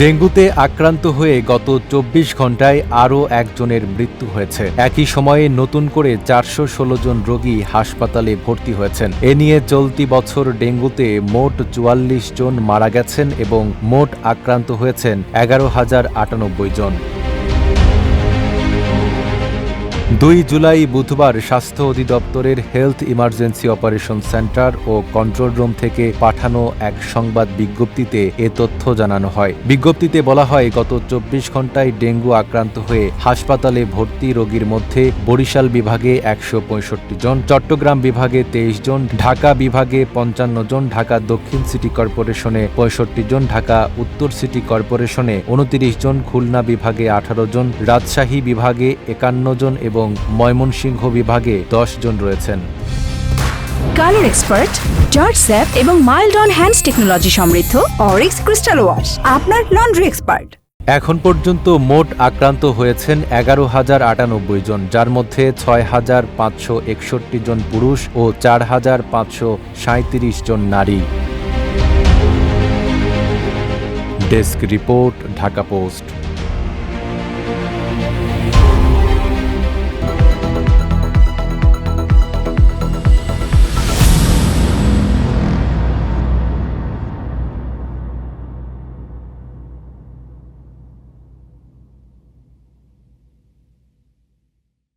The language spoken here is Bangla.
ডেঙ্গুতে আক্রান্ত হয়ে গত চব্বিশ ঘন্টায় আরও একজনের মৃত্যু হয়েছে। একই সময়ে নতুন করে চারশো ষোলো জন রোগী হাসপাতালে ভর্তি হয়েছেন। এ নিয়ে চলতি বছর ডেঙ্গুতে মোট চুয়াল্লিশ জন মারা গেছেন এবং মোট আক্রান্ত হয়েছেন এগারো হাজার আটানব্বই জন। দুই জুলাই বুধবার স্বাস্থ্য অধিদপ্তরের হেলথ ইমার্জেন্সি অপারেশন সেন্টার ও কন্ট্রোল রুম থেকে পাঠানো এক সংবাদ বিজ্ঞপ্তিতে এ তথ্য জানানো হয়। বিজ্ঞপ্তিতে বলা হয়, গত চব্বিশ ঘন্টায় ডেঙ্গু আক্রান্ত হয়ে হাসপাতালে ভর্তি রোগীর মধ্যে বরিশাল বিভাগে একশো পঁয়ষট্টি জন, চট্টগ্রাম বিভাগে তেইশ জন, ঢাকা বিভাগে পঞ্চান্ন জন, ঢাকা দক্ষিণ সিটি কর্পোরেশনে পঁয়ষট্টি জন, ঢাকা উত্তর সিটি কর্পোরেশনে উনতিরিশ জন, খুলনা বিভাগে আঠারো জন, রাজশাহী বিভাগে একান্ন জন এবং ময়মনসিংহ বিভাগে দশ জন রয়েছেন। কালার এক্সপার্ট জর্জ স্যাপ এবং মাইল্ড অন হ্যান্ডস টেকনোলজি সমৃদ্ধ অরিক্স ক্রিস্টাল ওয়াশ আপনার লন্ড্রি এক্সপার্ট। এখন পর্যন্ত মোট আক্রান্ত হয়েছেন এগারো হাজার আটানব্বই জন যার মধ্যে ছয় হাজার পাঁচশো একষট্টি জন পুরুষ ও চার হাজার পাঁচশো সাঁত্রিশ জন নারী। Desk report Dhaka Post.